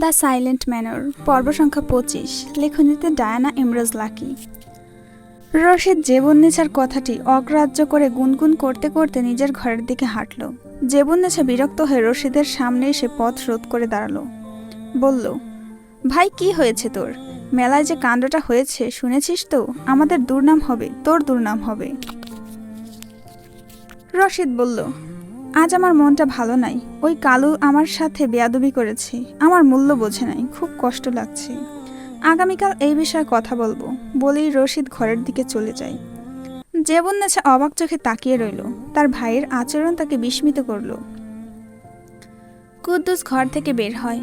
The silent manor, পর্ব সংখ্যা পঁচিশ, লেখনীতে ডায়ানা ইমরোজ লাকি। রশিদ জেবুন্নেছার কথাটি অগ্রাহ্য করে গুনগুন করতে করতে নিজের ঘরের দিকে হাঁটল। জেবুন্নেছা বিরক্ত হয়ে রশিদের সামনে এসে পথ রোধ করে দাঁড়াল। বলল, ভাই, কি হয়েছে তোর? মেলায় যে কাণ্ডটা হয়েছে, শুনেছিস তো? আমাদের দুর্নাম হবে, তোর দুর্নাম হবে। রশিদ বলল আজ আমার মনটা ভালো নাই। ওই কালু আমার সাথে বেয়াদবি করেছে। আমার মূল্য বোঝে নাই। খুব কষ্ট লাগছে। আগামীকাল এই বিষয়ে কথা বলব। বলেই রশিদ ঘরের দিকে চলে যায়। জেবন্নেছা অবাক চোখে তাকিয়ে রইল। তার ভাইয়ের আচরণ তাকে বিস্মিত করল। কুদ্দুস ঘর থেকে বের হয়।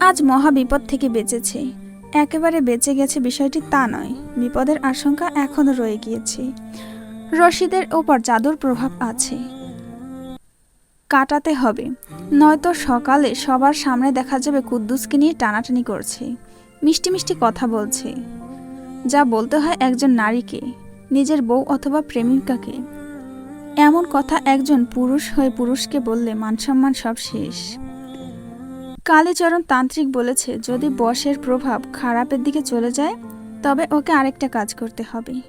আজ মহা বিপদ থেকে বেঁচেছে। একেবারে বেঁচে গেছে বিষয়টি তা নয়। বিপদের আশঙ্কা এখনও রয়ে গিয়েছে। রশিদের ওপর জাদুর প্রভাব আছে। কাটাতে হবে। নয়তো সকালে সবার সামনে দেখা যাবে কুদ্দুসকে নিয়ে টানাটানি করছে। মিষ্টি মিষ্টি কথা বলছে। যা বলতে হয় একজন নারীকে, নিজের বউ অথবা প্রেমিকাকে। এমন কথা একজন পুরুষ হয়ে পুরুষকে বললে মানসম্মান সব শেষ। কালীচরণ তান্ত্রিক বলেছে, যদি বসের প্রভাব খারাপের দিকে চলে যায়, তবে ওকে আরেকটা কাজ করতে হবে।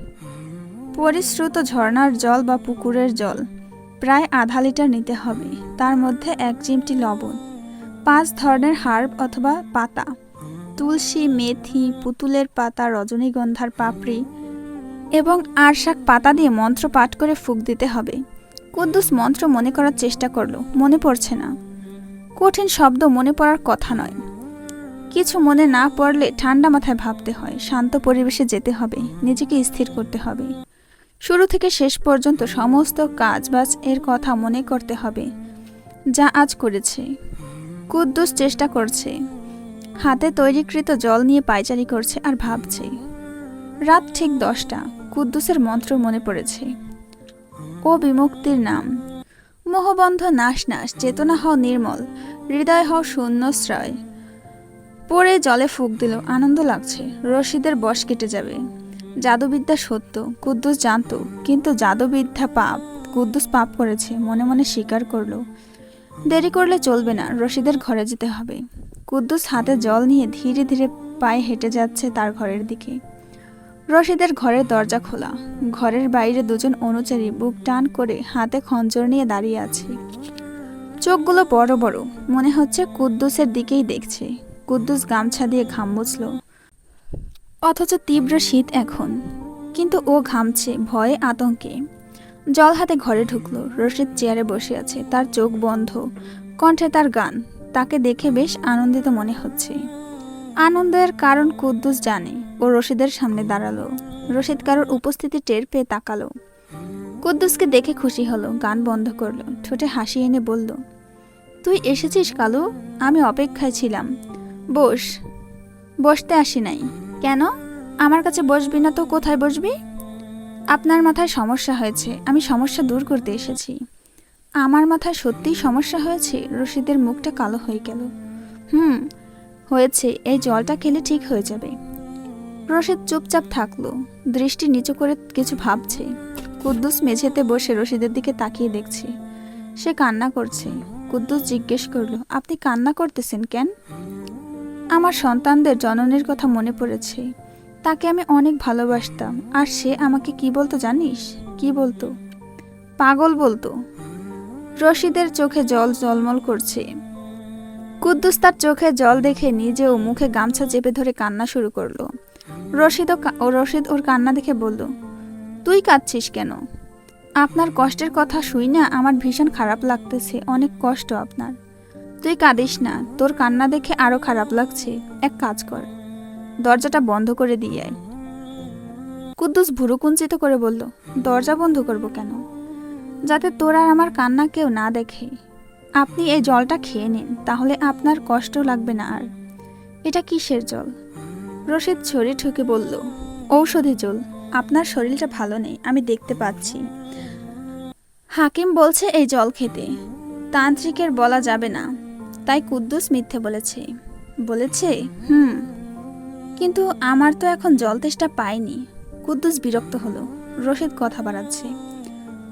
পরিশ্রুত ঝর্ণার জল বা পুকুরের জল। প্রায় আধা লিটার নিতে হবে। তার মধ্যে এক চিমটি লবণ, পাঁচ ধরনের হার্ব অথবা পাতা, তুলসী, মেথি, পুতুলের পাতা, রজনীগন্ধার পাপড়ি এবং আরশাক পাতা দিয়ে মন্ত্র পাঠ করে ফুক দিতে হবে। কুদ্দুস মন্ত্র মনে করার চেষ্টা করল, মনে পড়ছে না। কঠিন শব্দ মনে পড়ার কথা নয়। কিছু মনে না পড়লে ঠান্ডা মাথায় ভাবতে হয়, শান্ত পরিবেশে যেতে হবে, নিজেকে স্থির করতে হবে। শুরু থেকে শেষ পর্যন্ত সমস্ত কাজ বাজ এর কথা মনে করতে হবে। যা আজ করেছে। কুদ্দুস চেষ্টা করছে। হাতে তৈরিকৃত জল নিয়ে পায়চারি করছে আর ভাবছে। রাত ঠিক দশটা, কুদ্দুসের মন্ত্র মনে পড়েছে। ও বিমুক্তির নাম। মোহবন্ধ নাশ নাশ, চেতনা হও নির্মল, হৃদয় হও শূন্যশ্রয়। পরে জলে ফুক দিল, আনন্দ লাগছে, রশিদের বশ কেটে যাবে। জাদুবিদ্যা সত্য, কুদ্দুস জানতো, কিন্তু জাদুবিদ্যা পাপ, কুদ্দুস পাপ করেছে, মনে মনে স্বীকার করল। দেরি করলে চলবে না, রশিদের ঘরে যেতে হবে। কুদ্দুস হাতে জল নিয়ে ধীরে ধীরে পায়ে হেঁটে যাচ্ছে তার ঘরের দিকে। রশিদের ঘরের দরজা খোলা। ঘরের বাইরে দুজন অনুচারী বুক টান করে হাতে খঞ্জর নিয়ে দাঁড়িয়ে আছে। চোখগুলো বড় বড়, মনে হচ্ছে কুদ্দুসের দিকেই দেখছে। কুদ্দুস গামছা দিয়ে ঘাম মুছল। অথচ তীব্র শীত এখন। কিন্তু ও ঘামছে ভয়ে আতঙ্কে। জল হাতে ঘরে ঢুকলো, রশিদ চেয়ারে বসে আছে, তার চোখ বন্ধ, কণ্ঠে তার গান, তাকে দেখে বেশ আনন্দিত মনে হচ্ছে। আনন্দের কারণ কুদ্দুস জানে, ও রশিদের সামনে দাঁড়াল, রশিদ কারোর উপস্থিতি টের পেয়ে তাকালো। কুদ্দুসকে দেখে খুশি হলো, গান বন্ধ করল, ঠোঁটে হাসি এনে বলল, তুই এসেছিস কালু? আমি অপেক্ষায় ছিলাম। বস, বসতে আসি নাই। কেন? আমার কাছে বসবি না তো কোথায় বসবি? আপনার মাথায় সমস্যা হয়েছে, আমি সমস্যা দূর করতে এসেছি। আমার মাথায় সত্যিই সমস্যা হয়েছে? রশিদের মুখটা কালো হয়ে গেল। হুম, হয়েছে, এই জলটা খেলে ঠিক হয়ে যাবে। রশিদ চুপচাপ থাকল, দৃষ্টি নিচু করে কিছু ভাবছে। কুদ্দুস মেঝেতে বসে রশিদের দিকে তাকিয়ে দেখছে। সে কান্না করছে। কুদ্দুস জিজ্ঞেস করল, আপনি কান্না করতেছেন কেন? আমার সন্তানদের জননের কথা মনে পড়েছে। তাকে আমি অনেক ভালোবাসতাম। আর সে আমাকে কি বলতো জানিস? কি বলতো? পাগল বলতো। রশিদের চোখে জল জলমল করছে। কুদ্দুস তার চোখে জল দেখে নিজেও মুখে গামছা চেপে ধরে কান্না শুরু করল। রশিদও রশিদ ওর কান্না দেখে বলল, তুই কাঁদছিস কেন? আপনার কষ্টের কথা শুই না, আমার ভীষণ খারাপ লাগতেছে। অনেক কষ্ট আপনার। তুই কাঁদিস না, তোর কান্না দেখে আরও খারাপ লাগছে। এক কাজ কর, দরজাটা বন্ধ করে দিয়ে আয়। কুদ্দুস ভুরু কুঞ্চিত করে বলল, দরজা বন্ধ করব কেন? যাতে তোর আর আমার কান্না কেউ না দেখে। আপনি এই জলটা খেয়ে নিন, তাহলে আপনার কষ্ট লাগবে না আর। এটা কিসের জল? রশিদ ছড়ি ঠুকে বলল, ঔষধি জল। আপনার শরীরটা ভালো নেই, আমি দেখতে পাচ্ছি। হাকিম বলছে, এই জল খেতে। তান্ত্রিকের বলা যাবে না। তাই কুদ্দুস মিথ্যে বলেছে। বলেছে, হুম, কিন্তু আমার তো এখন জল তেষ্টা পাইনি। কুদ্দুস বিরক্ত হলো। রশিদ কথা বাড়াচ্ছে।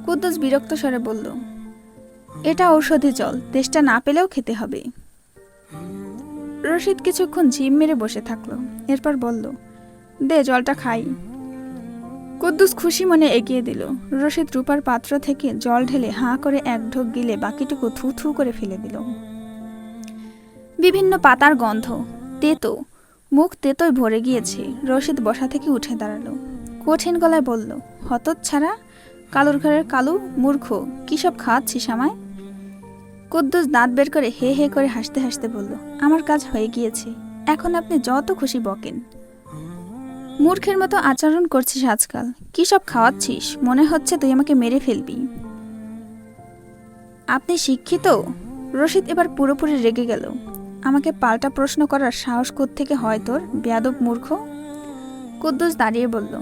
কুদ্দুস বিরক্ত স্বরে বলল, এটা ঔষধি জল, তেষ্টা না পেলেও খেতে হবে। রশিদ কিছুক্ষণ ঝিম মেরে বসে থাকল। এরপর বলল, দে, জলটা খাই। কুদ্দুস খুশি মনে এগিয়ে দিল। রশিদ রূপার পাত্র থেকে জল ঢেলে হাঁ করে এক ঢোক গিলে বাকিটুকু থু থু করে ফেলে দিল। বিভিন্ন পাতার গন্ধ, তেতো, মুখ তেতোয় ভরে গিয়েছে। রশিদ বসা থেকে উঠে দাঁড়াল। কঠিন গলায় বলল হতৎ ছাড়া কালুর ঘরের কালু, মূর্খ, কী সব খাওয়াচ্ছিস আমায়? কুদ্দুস দাঁত বের করে হে হে করে হাসতে হাসতে বলল, আমার কাজ হয়ে গিয়েছে, এখন আপনি যত খুশি বকেন। মূর্খের মতো আচরণ করছিস আজকাল, কী সব খাওয়াচ্ছিস? মনে হচ্ছে তুই আমাকে মেরে ফেলবি। আপনি শিক্ষিত? রশিদ এবার পুরোপুরি রেগে গেল। আমাকে পাল্টা প্রশ্ন করার সাহস থেকে হয় তোর, বেয়াদব মূর্খ? কুদ্দুস দাঁড়িয়ে বলল,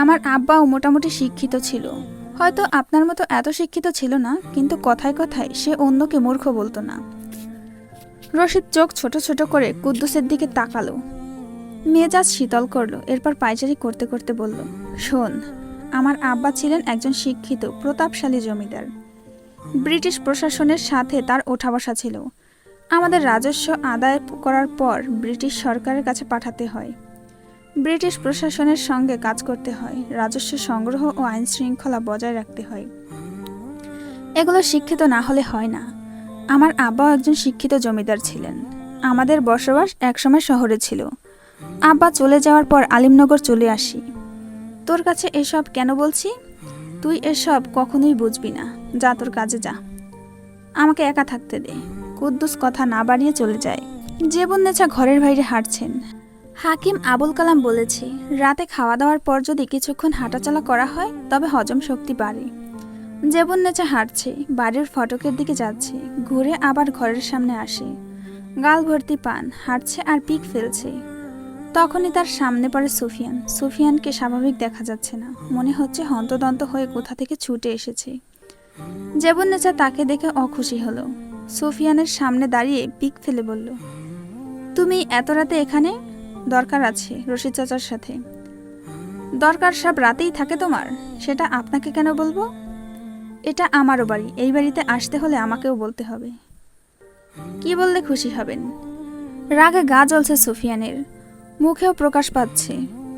আমার আব্বাও মোটামুটি শিক্ষিত ছিল। হয়তো আপনার মতো এত শিক্ষিত ছিল না, কিন্তু কথায় কথায় সে অন্যকে মূর্খ বলতো না। রশিদ চোখ ছোট ছোট করে কুদ্দুসের দিকে তাকালো। মেজাজ শীতল করল, এরপর পাইচারি করতে করতে বলল, শোন, আমার আব্বা ছিলেন একজন শিক্ষিত, প্রতাপশালী জমিদার। ব্রিটিশ প্রশাসনের সাথে তার ওঠা বসা ছিল। আমাদের রাজস্ব আদায় করার পর ব্রিটিশ সরকারের কাছে পাঠাতে হয়। ব্রিটিশ প্রশাসনের সঙ্গে কাজ করতে হয়, রাজস্ব সংগ্রহ ও আইন শৃঙ্খলা বজায় রাখতে হয়। এগুলো শিক্ষিত না হলে হয় না। আমার আব্বাও একজন শিক্ষিত জমিদার ছিলেন। আমাদের বসবাস একসময় শহরে ছিল। আব্বা চলে যাওয়ার পর আলিমনগর চলে আসি। তোর কাছে এসব কেন বলছি? তুই এসব কখনোই বুঝবি না। যা তোর কাজে যা। আমাকে একা থাকতে দে। কুদ্দুস কথা না বাড়িয়ে চলে যায়। জীবন নেচা ঘরের বাইরে হাঁটছেন। হাকিম আবুল কালাম বলেছে, রাতে খাওয়া দাওয়ার পর যদি কিছুক্ষণ হাঁটাচলা করা হয়, তবে হজম শক্তি বাড়ে। জীবন নেচা হাঁটছে, বাড়ির ফটকের দিকে যাচ্ছে, ঘুরে আবার ঘরের সামনে আসে। গাল ভর্তি পান, হাঁটছে আর পিক ফেলছে। তখনই তার সামনে পড়ে সুফিয়ান। সুফিয়ানকে স্বাভাবিক দেখা যাচ্ছে না। মনে হচ্ছে হন্তদন্ত হয়ে কোথা থেকে ছুটে এসেছে। জেবন নেচা তাকে দেখে অখুশি হলো। সুফিয়ানের সামনে দাঁড়িয়ে পিক ফেলে বলল, তুমি এত রাতে এখানে? দরকার আছে রশিদ চাচার সাথে। দরকার সব রাতেই থাকে তোমার, সেটা আপনাকে কেন বলব? এটা আমারও বাড়ি, এই বাড়িতে আসতে হলে আমাকেও বলতে হবে। কি বললে খুশি হবেন? রাগে গা জ্বলছে সুফিয়ানের, মুখেও প্রকাশ পাচ্ছে,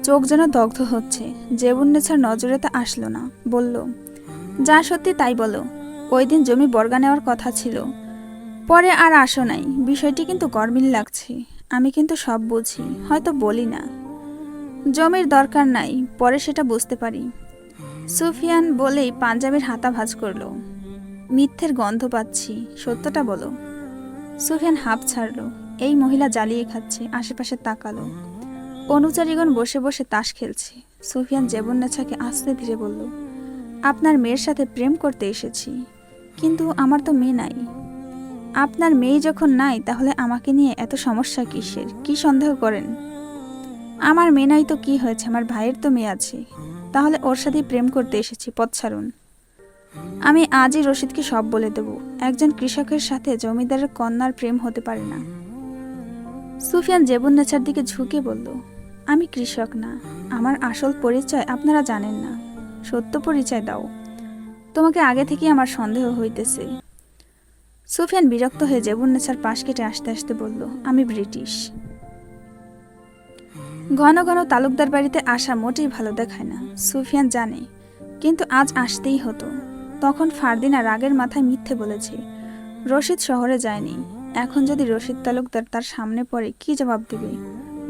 চোখ যেন দগ্ধ হচ্ছে, জেবুন্নেছার নজরে তা আসলো না, বলল, যা সত্যি তাই বলো, ওই দিন জমি বর্গা নেওয়ার কথা ছিল পরে আর আসো নাই। বিষয়টি কিন্তু গরমিল লাগছে। আমি কিন্তু সব বুঝি, হয়তো বলি না। জমির দরকার নাই, পরে সেটা বুঝতে পারি। সুফিয়ান বলেই পাঞ্জাবের হাতা ভাঁজ করল। মিথ্যের গন্ধ পাচ্ছি, সত্যটা বলো। সুফিয়ান হাঁপ ছাড়লো। এই মহিলা জ্বালিয়ে খাচ্ছে, আশেপাশে তাকালো। অনুচারীগণ বসে বসে তাস খেলছে। সুফিয়ান জেবন্নেছাকে আস্তে ধীরে বলল, আপনার মেয়ের সাথে প্রেম করতে এসেছি, কিন্তু আমার তো মেয়ে নাই। আপনার মেয়ে যখন নাই, তাহলে আমাকে নিয়ে এত সমস্যা কিসের? কি সন্দেহ করেন? আমার মেয়ে নাই তো কি হয়েছে? আমার ভাইয়ের তো মেয়ে আছে। তাহলে ওর সাথেই প্রেম করতে এসেছি, পথ ছাড়ুন। আমি আজই রশিদকে সব বলে দেব। একজন কৃষকের সাথে জমিদারের কন্যার প্রেম হতে পারে না। সুফিয়ান জেবুন নেচার দিকে ঝুঁকে বলল, আমি কৃষক না। আমার আসল পরিচয় আপনারা জানেন না। সত্য পরিচয় দাও। তোমাকে আগে থেকেই আমার সন্দেহ হইতেছে। সুফিয়ান বিরক্ত হয়ে জেবুন্নেছার পাশ কেটে আসতে আসতে বলল, আমি ব্রিটিশ। ঘন ঘন তালুকদার বাড়িতে আসা মোটেই ভালো দেখায় না। সুফিয়ান জানে, কিন্তু আজ আসতেই হতো। তখন ফারদিনা রাগের মাথায় মিথ্যে বলেছে, রশিদ শহরে যায়নি। এখন যদি রশিদ তালুকদার তার সামনে পড়ে, কি জবাব দেবে?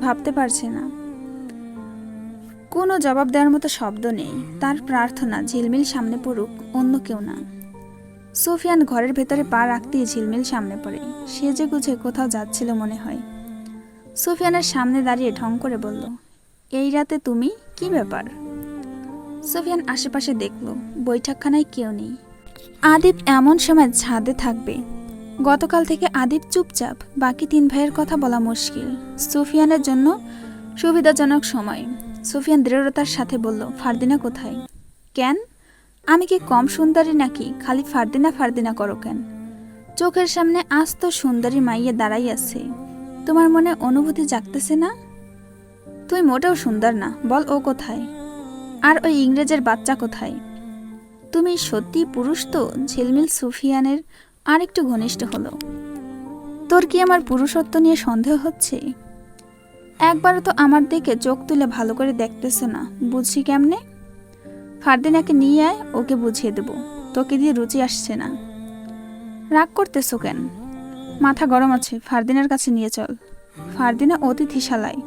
ভাবতে পারছে না। কোনো জবাব দেওয়ার মতো শব্দ নেই। তার প্রার্থনা ঝিলমিল সামনে পড়ুক, অন্য কেউ না। সুফিয়ান ঘরের ভেতরে পা রাখতেই ঝিলমিল সামনে পড়ে। সেজে গুছে কোথাও যাচ্ছিল মনে হয়। সুফিয়ানের সামনে দাঁড়িয়ে ঢং করে বলল, এই রাতে তুমি? কি ব্যাপার? সুফিয়ান আশেপাশে দেখল, বৈঠকখানায় কেউ নেই। আদিপ এমন সময় ছাদে থাকবে। গতকাল থেকে আদিপ চুপচাপ, বাকি তিন ভাইয়ের কথা বলা মুশকিল। সুফিয়ানের জন্য সুবিধাজনক সময়। সুফিয়ান দৃঢ়তার সাথে বলল, ফারদিনা কোথায়? কেন? আমি কি কম সুন্দরী নাকি খালি ফারদিনা ফারদিনা করো কেন? চোখের সামনে আস্ত সুন্দরী মাইয়ে দাঁড়াই আছে। তোমার মনে অনুভূতি জাগতেছে না? তুই মোটেও সুন্দর না, বল ও কোথায়? আর ওই ইংরেজের বাচ্চা কোথায়? তুমি সত্যি পুরুষ তো, ঝিলমিল সুফিয়ানের আরেকটু ঘনিষ্ঠ হলো। তোর কি আমার পুরুষত্ব নিয়ে সন্দেহ হচ্ছে? একবারও তো আমার দিকে চোখ তুলে ভালো করে দেখতেছে না, বুঝছি কেমনে? ফারদিনাকে নিয়ে আয়, ওকে বুঝিয়ে দেব। তোকে দিয়ে রুচি আসছে না। রাগ করতেছো কেন? মাথা গরম আছে, ফারদিনার কাছে নিয়ে চল। ফারদিনা অতিথিশালায়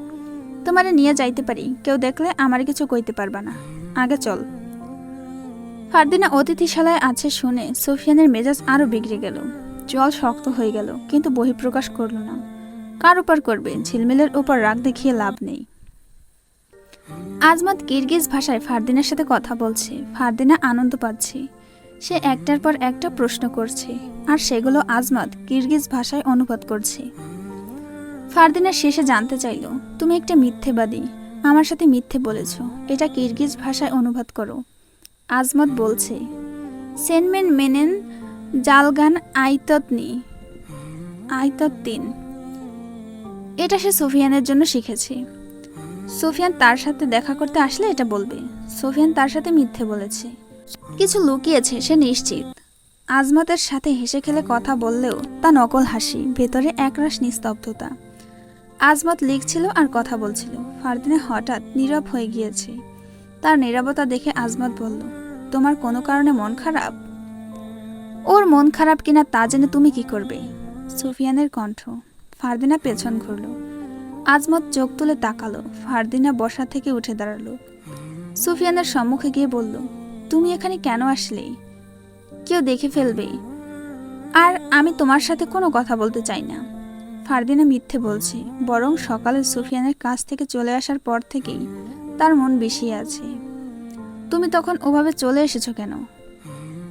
তোমারে নিয়ে যাইতে পারি, কেউ দেখলে আমার কিছু কইতে পারবা না। আগে চল। ফারদিনা অতিথিশালায় আছে শুনে সোফিয়ানের মেজাজ আরও বিগড়ে গেল। জল শক্ত হয়ে গেল, কিন্তু বহিঃপ্রকাশ করল না। কার উপর করবে? ঝিলমিলের উপর রাগ দেখিয়ে লাভ নেই। আজমাত কিরগিজ ভাষায় ফারদিনের সাথে কথা বলছে। ফারদিনা আনন্দ পাচ্ছে। সে একটার পর একটা প্রশ্ন করছে, আর সেগুলো আজমাত কিরগিজ ভাষায় অনুবাদ করছে। ফারদিনা শেষে জানতে চাইল, তুমি একটা মিথ্যেবাদী, আমার সাথে মিথ্যে বলেছ, এটা কিরগিজ ভাষায় অনুবাদ করো। আজমত বলছে, সেনমেন মেনেন জালগান আইততনি আইতত্তিন এটা সে সুফিয়ানের জন্য শিখেছে। সুফিয়ান তার সাথে দেখা করতে আসলে এটা বলবে। সুফিয়ান তার সাথে মিথ্যে বলেছে। কিছু লুকিয়েছে, সে নিশ্চিত। আজমাতের সাথে হেসে খেলে কথা বললেও তা নকল হাসি, ভেতরে একরাশ নিস্তব্ধতা। আজমত লিখছিল আর কথা বলছিল। ফারদিনে হঠাৎ নীরব হয়ে গিয়েছে। তার নীরবতা দেখে আজমত বলল, তোমার কোনো কারণে মন খারাপ? ওর মন খারাপ কিনা তা জেনে তুমি কি করবে? সুফিয়ানের কণ্ঠ। ফারদিনা পেছন ঘুরল। আজমত চোখ তুলে তাকালো, ফারদিনা বসা থেকে উঠে দাঁড়াল। সুফিয়ানের সম্মুখে গিয়ে বলল, তুমি এখানে কেন আসলে? কেউ দেখে ফেলবে। আর আমি তোমার সাথে কোনো কথা বলতে চাই না। ফারদিনা মিথ্যে বলছে, বরং সকালে সুফিয়ানের কাছ থেকে চলে আসার পর থেকেই তার মন বিষিয়ে আছে। তুমি তখন ওভাবে চলে এসেছ কেন?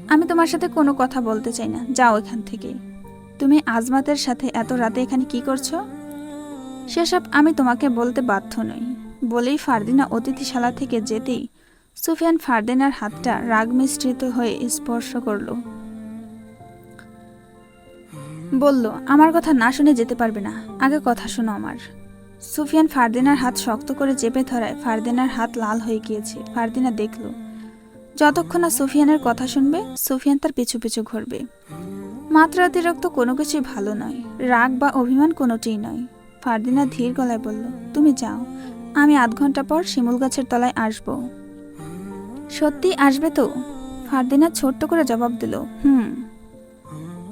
আমি তোমার সাথে কোনো কথা বলতে চাই না। যাও এখান থেকে। তুমি আজমাতের সাথে এত রাতে এখানে কি করছ? সেসব আমি তোমাকে বলতে বাধ্য নই। বলেই ফারদিনা অতিথিশালা থেকে যেতেই সুফিয়ান ফারদিনার হাতটা রাগ মিশ্রিত হয়ে স্পর্শ করল। বলল, আমার কথা না শুনে যেতে পারবে না। আগে কথা শোনো আমার। সুফিয়ান ফারদিনার হাত শক্ত করে চেপে ধরায় ফারদিনার হাত লাল হয়ে গিয়েছে। ফারদিনা দেখল, যতক্ষণ না সুফিয়ানের কথা শুনবে, সুফিয়ান তার পিছু পিছু ঘুরবে। মাত্রাতিরিক্ত কোনো কিছুই ভালো নয়। রাগ বা অভিমান কোনোটিই নয়। ফারদিনা ধীর গলায় বলল, তুমি যাও। আমি আধ ঘণ্টা পর শিমুল গাছের তলায় আসব। সত্যি আসবে তো? ফারদিনা ছোট্ট করে জবাব দিল, হুম।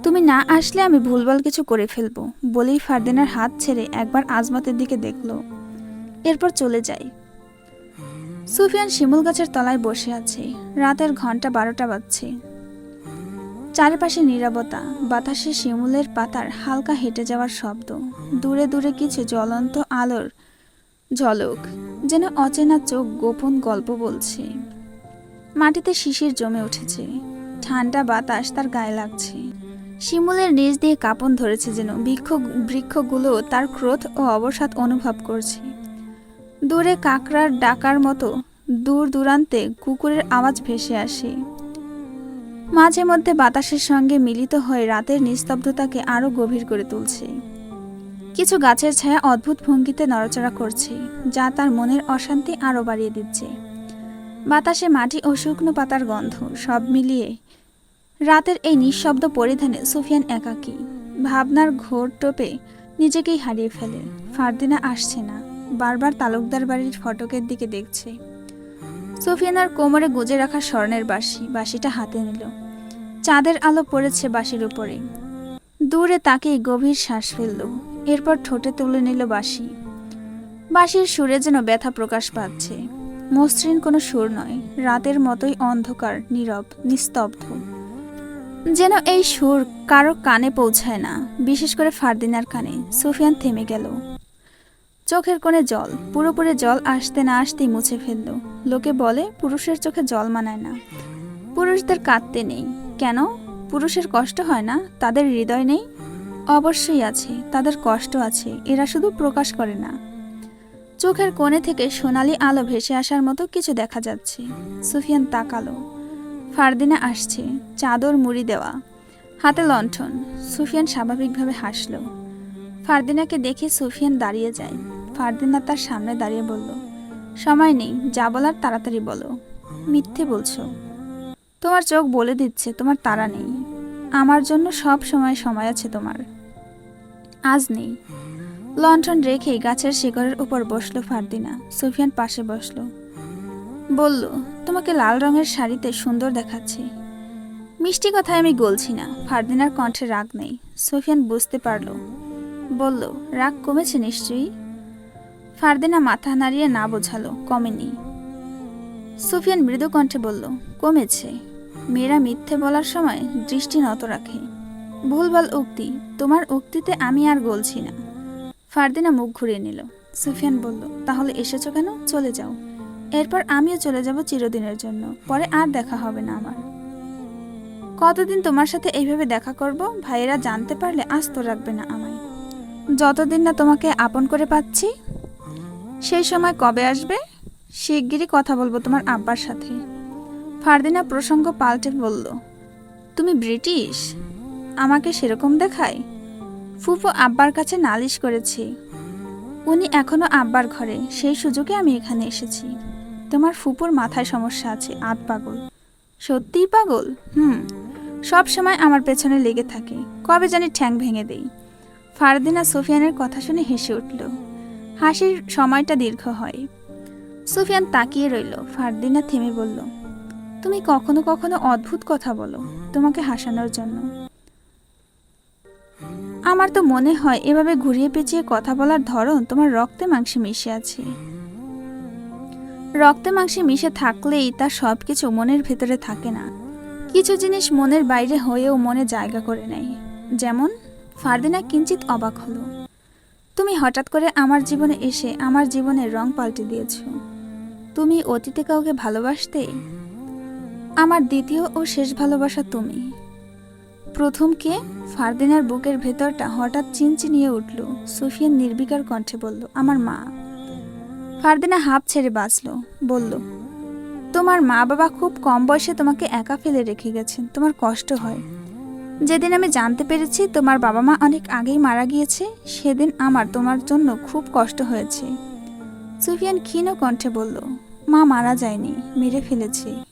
তুমি না আসলে আমি ভুলভাল কিছু করে ফেলব। বলেই ফারদিনার হাত ছেড়ে একবার আজমাতের দিকে দেখল। এরপর চলে যায়। সুফিয়ান শিমুল গাছের তলায় বসে আছে। রাতের ঘণ্টা বারোটা বাজছে। চারিপাশে নীরবতা, বাতাসে শিমুলের পাতার হালকা হেঁটে যাওয়ার শব্দ, দূরে দূরে কিছু জ্বলন্ত আলোর ঝলক, যেন অচেনা চোখ গোপন গল্প বলছে। মাটিতে শিশির জমে উঠেছে, ঠান্ডা বাতাস তার গায়ে লাগছে। শিমুলের নিচ দিয়ে কাঁপন ধরেছে যেন বৃক্ষ, বৃক্ষগুলো তার ক্রোধ ও অবসাদ অনুভব করছে। দূরে কাকড়ার ডাকার মতো দূর দূরান্তে কুকুরের আওয়াজ ভেসে আসে। মাঝে মধ্যে বাতাসের সঙ্গে মিলিত হয়ে রাতের নিস্তব্ধতাকে আরও গভীর করে তুলছে। কিছু গাছের ছায়া অদ্ভুত ভঙ্গিতে নড়াচড়া করছে, যা তার মনের অশান্তি আরও বাড়িয়ে দিচ্ছে। বাতাসে মাটি ও শুকনো পাতার গন্ধ, সব মিলিয়ে রাতের এই নিঃশব্দ পরিধানে সুফিয়ান একাকী। ভাবনার ঘোর টোপে নিজেকেই হারিয়ে ফেলে। ফারদিনা আসছে না, বারবার তালুকদার বাড়ির ফটকের দিকে দেখছে। সুফিয়ানার কোমরে গুজে রাখা স্বর্ণের বাঁশি, বাঁশিটা হাতে নিল। চাঁদের আলো পড়েছে বাঁশির উপরে। দূরে তাকেই গভীর শ্বাস ফেলল। এরপর ঠোঁটে তুলে নিল বাঁশি। বাঁশির সুরে যেন ব্যথা প্রকাশ পাচ্ছে। মসৃণ কোনো সুর নয়, রাতের মতোই অন্ধকার, নীরব, নিস্তব্ধ। যেন এই সুর কারও কানে পৌঁছায় না, বিশেষ করে ফারদিনার কানে। সুফিয়ান থেমে গেল। চোখের কোণে জল, পুরোপুরি জল আসতে না আসতেই মুছে ফেলল। লোকে বলে, পুরুষের চোখে জল মানায় না। পুরুষদের কাঁদতে নেই। কেন? পুরুষের কষ্ট হয় না? তাদের হৃদয় নেই? অবশ্যই আছে, তাদের কষ্ট আছে, এরা শুধু প্রকাশ করে না। চোখের কোণে থেকে সোনালি আলো ভেসে আসার মতো কিছু দেখা যাচ্ছে। সুফিয়ান তাকালো। ফারদিনা আসছে, চাদর মুড়ি দেওয়া। হাতে লণ্ঠন। সুফিয়ান স্বাভাবিকভাবে হাসল। ফারদিনাকে দেখে সুফিয়ান দাঁড়িয়ে যায়। ফারদিনা তার সামনে দাঁড়িয়ে বলল, সময় নেই, যা বলার তাড়াতাড়ি বলো। মিথ্যে বলছো। তোমার চোখ বলে দিচ্ছে, তোমার তারা নেই। আমার জন্য সব সময় সময় আছে তোমার। আজ নেই। লণ্ঠন রেখেই গাছের শিকড়ের উপর বসল ফারদিনা। সুফিয়ান পাশে বসল। বলল, তোমাকে লাল রঙের শাড়িতে সুন্দর দেখাচ্ছে। মিষ্টি কথায় আমি গলছি না, ফারদিনার কণ্ঠে রাগ নেই। সুফিয়ান বুঝতে পারল। বলল, রাগ কমেছে নিশ্চয়ই? ফারদিনা মাথা নাড়িয়ে না বোঝালো, কমেনি। সুফিয়ান মৃদু কণ্ঠে বলল, কমেছে। মেয়েরা মিথ্যে বলার সময় দৃষ্টি নত রাখে। ভুলভাল উক্তি, তোমার উক্তিতে আমি আর গলছি না। ফারদিনা মুখ ঘুরিয়ে নিল। সুফিয়ান বলল, তাহলে এসেছ কেন? চলে যাও। এরপর আমিও চলে যাব চিরদিনের জন্য। পরে আর দেখা হবে না আমার। কতদিন তোমার সাথে এইভাবে দেখা করব? ভাইয়েরা জানতে পারলে আস্ত রাখবে না আমায়। যতদিন না তোমাকে আপন করে পাচ্ছি, সেই সময় কবে আসবে? শিগগিরই কথা বলব তোমার আব্বার সাথে। ফারদিনা প্রসঙ্গ পাল্টে বলল, তুমি ব্রিটিশ? আমাকে সেরকম দেখায়? ফুফু আব্বার কাছে নালিশ করেছি। উনি এখনও আব্বার ঘরে। সেই সুযোগে আমি এখানে এসেছি। তোমার ফুপুর মাথায় সমস্যা আছে, আধ পাগল। সত্যিই পাগল? হুম। সব সময় আমার পেছনে লেগে থাকে। কবে জানি ঠ্যাং ভেঙে দেই। ফারদিনা সুফিয়ানের কথা শুনে হেসে উঠল। হাসির সময়টা দীর্ঘ হয়। সুফিয়ান তাকিয়ে রইল। ফারদিনা থেমে বলল তুমি কখনো কখনো অদ্ভুত কথা বলো তোমাকে হাসানোর জন্য। আমার তো মনে হয় এভাবে ঘুরিয়ে পেঁচিয়ে কথা বলার ধরন তোমার রক্তে মাংসে মিশে আছে। রক্তে মাংসে মিশে থাকলেই তার সব কিছু মনের ভেতরে থাকে না। কিছু জিনিস মনের বাইরে হয়েও মনে জায়গা করে নেয়। যেমন, ফারদিনা কিঞ্চিত অবাক হলো। তুমি হঠাৎ করে আমার জীবনে এসে আমার জীবনের রং পাল্টে দিয়েছ। তুমি অতীতে কাউকে ভালোবাসতে আমার দ্বিতীয় ও শেষ ভালোবাসা তুমি। প্রথম কে? ফারদিনার বুকের ভেতরটা হঠাৎ চিনচিনিয়ে উঠল। সুফিয়ান নির্বিকার কণ্ঠে বলল, আমার মা। ফারদিনা হাঁপ ছেড়ে বাঁচল, বলল, তোমার মা বাবা খুব কম বয়সে তোমাকে একা ফেলে রেখে গেছেন। তোমার কষ্ট হয়। যেদিন আমি জানতে পেরেছি তোমার বাবা মা অনেক আগেই মারা গিয়েছে, সেদিন আমার তোমার জন্য খুব কষ্ট হয়েছে। সুফিয়ান ক্ষীণ কণ্ঠে বলল, মা মারা যায়নি, মেরে ফেলেছে।